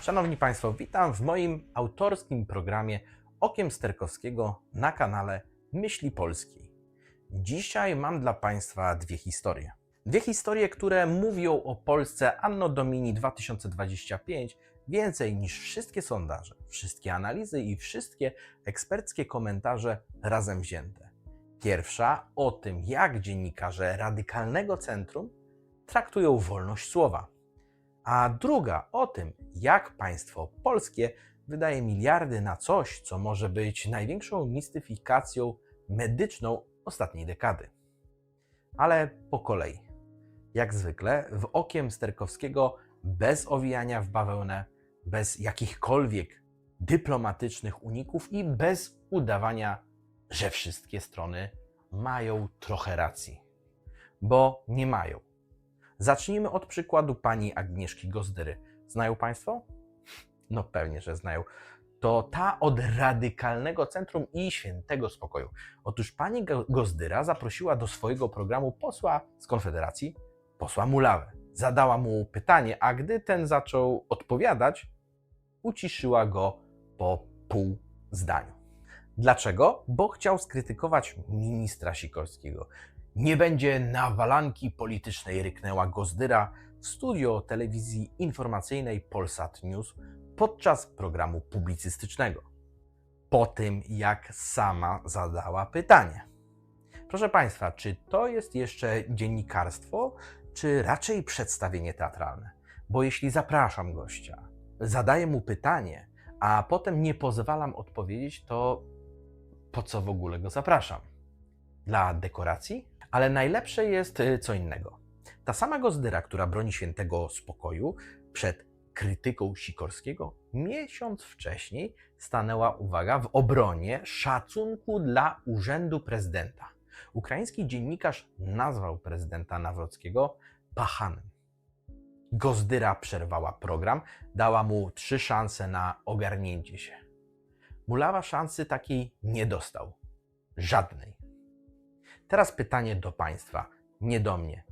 Szanowni Państwo, witam w moim autorskim programie Okiem Sterkowskiego na kanale Myśli Polskiej. Dzisiaj mam dla Państwa dwie historie. Dwie historie, które mówią o Polsce Anno Domini 2025 więcej niż wszystkie sondaże, wszystkie analizy i wszystkie eksperckie komentarze razem wzięte. Pierwsza o tym, jak dziennikarze radykalnego centrum traktują wolność słowa a druga o tym, jak państwo polskie wydaje miliardy na coś, co może być największą mistyfikacją medyczną ostatniej dekady. Ale po kolei. Jak zwykle, w okiem Sterkowskiego, bez owijania w bawełnę, bez jakichkolwiek dyplomatycznych uników i bez udawania, że wszystkie strony mają trochę racji. Bo nie mają. Zacznijmy od przykładu pani Agnieszki Gozdyry. Znają Państwo? No pewnie, że znają. To ta od radykalnego centrum i świętego spokoju. Otóż pani Go- Gozdyra zaprosiła do swojego programu posła z Konfederacji, posła Mulawę. Zadała mu pytanie, a gdy ten zaczął odpowiadać, uciszyła go po pół zdaniu. Dlaczego? Bo chciał skrytykować ministra Sikorskiego. Nie będzie nawalanki politycznej, ryknęła Gozdyra w studio telewizji informacyjnej Polsat News podczas programu publicystycznego. Po tym, jak sama zadała pytanie. Proszę Państwa, czy to jest jeszcze dziennikarstwo, czy raczej przedstawienie teatralne? Bo jeśli zapraszam gościa, zadaję mu pytanie, a potem nie pozwalam odpowiedzieć, to po co w ogóle go zapraszam? Dla dekoracji? Ale najlepsze jest y, co innego. Ta sama Gozdyra, która broni świętego spokoju przed krytyką Sikorskiego, miesiąc wcześniej stanęła, uwaga, w obronie szacunku dla urzędu prezydenta. Ukraiński dziennikarz nazwał prezydenta Nawrockiego pachanem. Gozdyra przerwała program, dała mu trzy szanse na ogarnięcie się. Mulawa szansy takiej nie dostał. Żadnej. Teraz pytanie do Państwa, nie do mnie.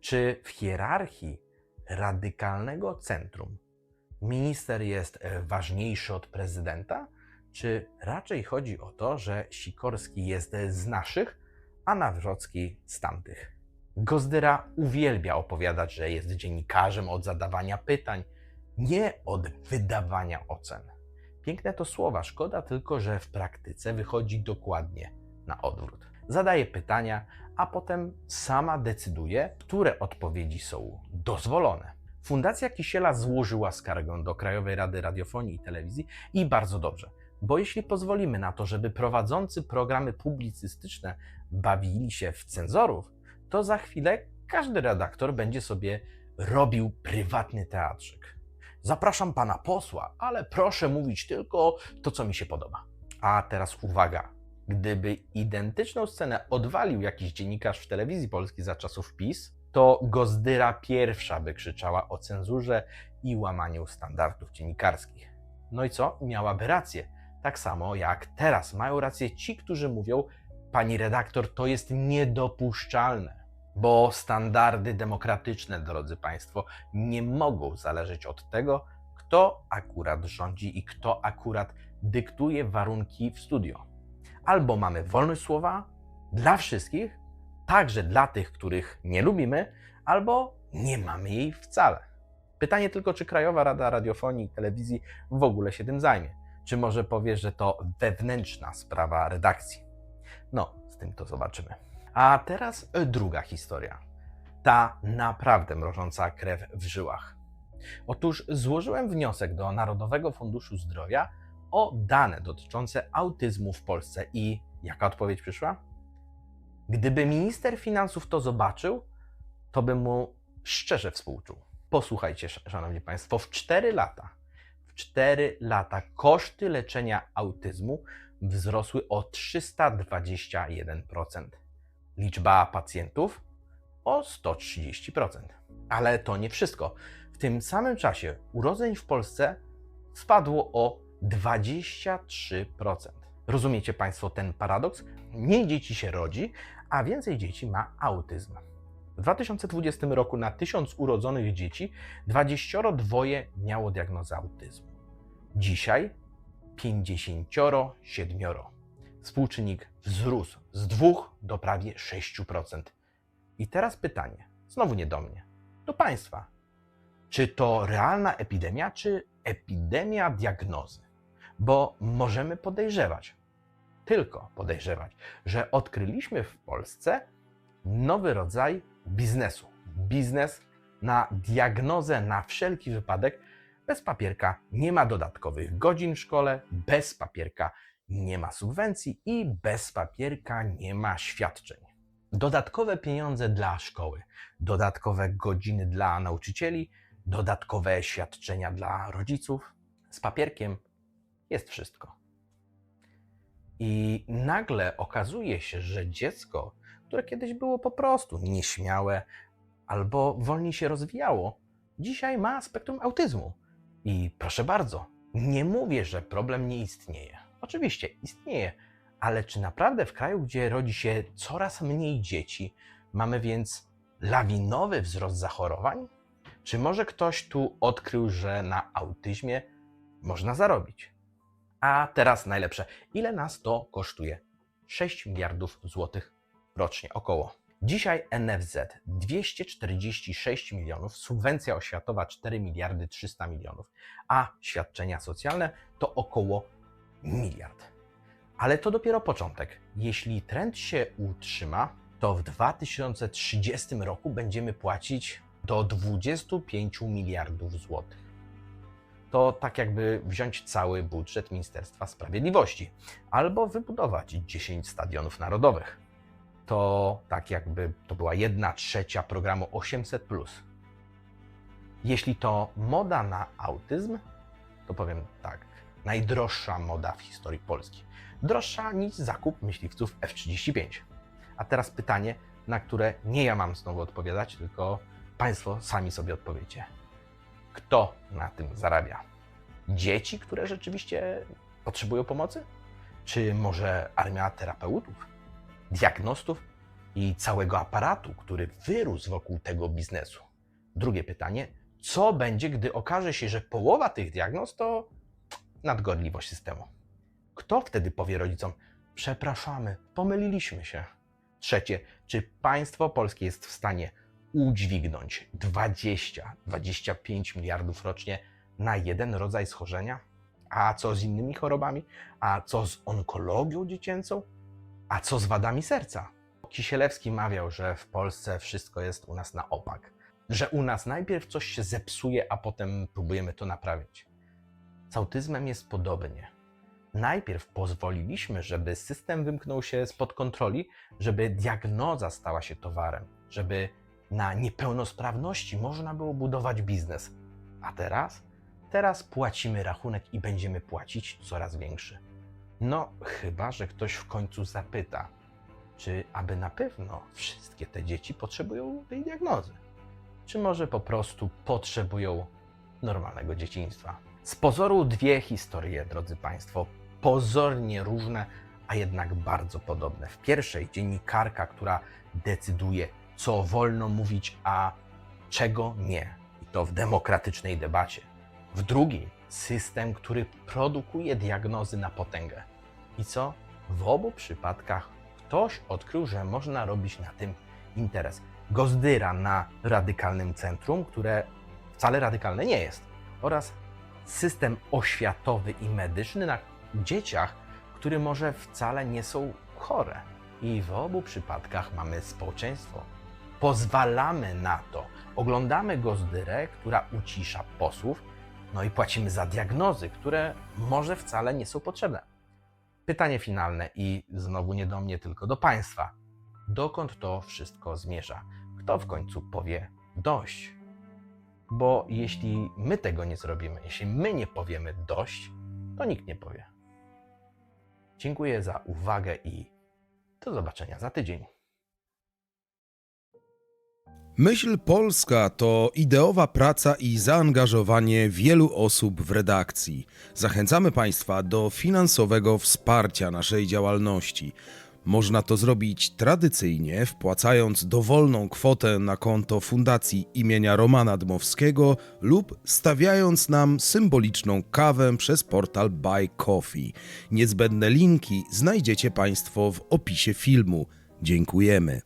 Czy w hierarchii radykalnego centrum minister jest ważniejszy od prezydenta? Czy raczej chodzi o to, że Sikorski jest z naszych, a Nawrocki z tamtych? Gozdyra uwielbia opowiadać, że jest dziennikarzem od zadawania pytań, nie od wydawania ocen. Piękne to słowa, szkoda tylko, że w praktyce wychodzi dokładnie na odwrót zadaje pytania, a potem sama decyduje, które odpowiedzi są dozwolone. Fundacja Kisiela złożyła skargę do Krajowej Rady Radiofonii i Telewizji i bardzo dobrze, bo jeśli pozwolimy na to, żeby prowadzący programy publicystyczne bawili się w cenzorów, to za chwilę każdy redaktor będzie sobie robił prywatny teatrzyk. Zapraszam pana posła, ale proszę mówić tylko to, co mi się podoba. A teraz uwaga, Gdyby identyczną scenę odwalił jakiś dziennikarz w telewizji polskiej za czasów PiS, to Gozdyra pierwsza by krzyczała o cenzurze i łamaniu standardów dziennikarskich. No i co? Miałaby rację. Tak samo jak teraz mają rację ci, którzy mówią, pani redaktor, to jest niedopuszczalne. Bo standardy demokratyczne, drodzy Państwo, nie mogą zależeć od tego, kto akurat rządzi i kto akurat dyktuje warunki w studio albo mamy wolność słowa dla wszystkich, także dla tych, których nie lubimy, albo nie mamy jej wcale. Pytanie tylko, czy Krajowa Rada Radiofonii i Telewizji w ogóle się tym zajmie. Czy może powie, że to wewnętrzna sprawa redakcji? No, z tym to zobaczymy. A teraz druga historia. Ta naprawdę mrożąca krew w żyłach. Otóż złożyłem wniosek do Narodowego Funduszu Zdrowia o dane dotyczące autyzmu w Polsce i jaka odpowiedź przyszła? Gdyby minister finansów to zobaczył, to by mu szczerze współczuł. Posłuchajcie, szanowni państwo, w 4 lata, w 4 lata koszty leczenia autyzmu wzrosły o 321%. Liczba pacjentów o 130%. Ale to nie wszystko. W tym samym czasie urodzeń w Polsce spadło o 23%. Rozumiecie Państwo ten paradoks? Mniej dzieci się rodzi, a więcej dzieci ma autyzm. W 2020 roku na 1000 urodzonych dzieci 22 miało diagnozę autyzmu. Dzisiaj 57. Współczynnik wzrósł z 2 do prawie 6%. I teraz pytanie, znowu nie do mnie, do Państwa. Czy to realna epidemia, czy epidemia diagnozy? Bo możemy podejrzewać, tylko podejrzewać, że odkryliśmy w Polsce nowy rodzaj biznesu. Biznes na diagnozę na wszelki wypadek. Bez papierka nie ma dodatkowych godzin w szkole, bez papierka nie ma subwencji i bez papierka nie ma świadczeń. Dodatkowe pieniądze dla szkoły, dodatkowe godziny dla nauczycieli, dodatkowe świadczenia dla rodziców. Z papierkiem jest wszystko. I nagle okazuje się, że dziecko, które kiedyś było po prostu nieśmiałe albo wolniej się rozwijało, dzisiaj ma spektrum autyzmu. I proszę bardzo, nie mówię, że problem nie istnieje. Oczywiście istnieje, ale czy naprawdę w kraju, gdzie rodzi się coraz mniej dzieci, mamy więc lawinowy wzrost zachorowań? Czy może ktoś tu odkrył, że na autyzmie można zarobić? A teraz najlepsze. Ile nas to kosztuje? 6 miliardów złotych rocznie około. Dzisiaj NFZ 246 milionów, subwencja oświatowa 4 miliardy 300 milionów, a świadczenia socjalne to około miliard. Ale to dopiero początek. Jeśli trend się utrzyma, to w 2030 roku będziemy płacić do 25 miliardów złotych to tak jakby wziąć cały budżet Ministerstwa Sprawiedliwości albo wybudować 10 stadionów narodowych. To tak jakby to była jedna trzecia programu 800. Jeśli to moda na autyzm, to powiem tak, najdroższa moda w historii Polski. Droższa niż zakup myśliwców F-35. A teraz pytanie, na które nie ja mam znowu odpowiadać, tylko Państwo sami sobie odpowiecie kto na tym zarabia? Dzieci, które rzeczywiście potrzebują pomocy? Czy może armia terapeutów, diagnostów i całego aparatu, który wyrósł wokół tego biznesu? Drugie pytanie: co będzie, gdy okaże się, że połowa tych diagnoz to nadgorliwość systemu? Kto wtedy powie rodzicom: Przepraszamy, pomyliliśmy się? Trzecie, czy państwo polskie jest w stanie udźwignąć 20-25 miliardów rocznie na jeden rodzaj schorzenia? A co z innymi chorobami? A co z onkologią dziecięcą? A co z wadami serca? Kisielewski mawiał, że w Polsce wszystko jest u nas na opak. Że u nas najpierw coś się zepsuje, a potem próbujemy to naprawić. Z autyzmem jest podobnie. Najpierw pozwoliliśmy, żeby system wymknął się spod kontroli, żeby diagnoza stała się towarem, żeby na niepełnosprawności można było budować biznes. A teraz? Teraz płacimy rachunek i będziemy płacić coraz większy. No, chyba, że ktoś w końcu zapyta, czy aby na pewno wszystkie te dzieci potrzebują tej diagnozy? Czy może po prostu potrzebują normalnego dzieciństwa? Z pozoru dwie historie, drodzy Państwo, pozornie różne, a jednak bardzo podobne. W pierwszej dziennikarka, która decyduje, co wolno mówić, a czego nie. I to w demokratycznej debacie. W drugiej system, który produkuje diagnozy na potęgę. I co? W obu przypadkach ktoś odkrył, że można robić na tym interes. Gozdyra na radykalnym centrum, które wcale radykalne nie jest, oraz system oświatowy i medyczny na dzieciach, które może wcale nie są chore. I w obu przypadkach mamy społeczeństwo, pozwalamy na to. Oglądamy gozdyrę, która ucisza posłów, no i płacimy za diagnozy, które może wcale nie są potrzebne. Pytanie finalne i znowu nie do mnie, tylko do Państwa. Dokąd to wszystko zmierza? Kto w końcu powie dość? Bo jeśli my tego nie zrobimy, jeśli my nie powiemy dość, to nikt nie powie. Dziękuję za uwagę i do zobaczenia za tydzień. Myśl Polska to ideowa praca i zaangażowanie wielu osób w redakcji. Zachęcamy Państwa do finansowego wsparcia naszej działalności. Można to zrobić tradycyjnie, wpłacając dowolną kwotę na konto Fundacji imienia Romana Dmowskiego lub stawiając nam symboliczną kawę przez portal Buy Coffee. Niezbędne linki znajdziecie Państwo w opisie filmu. Dziękujemy.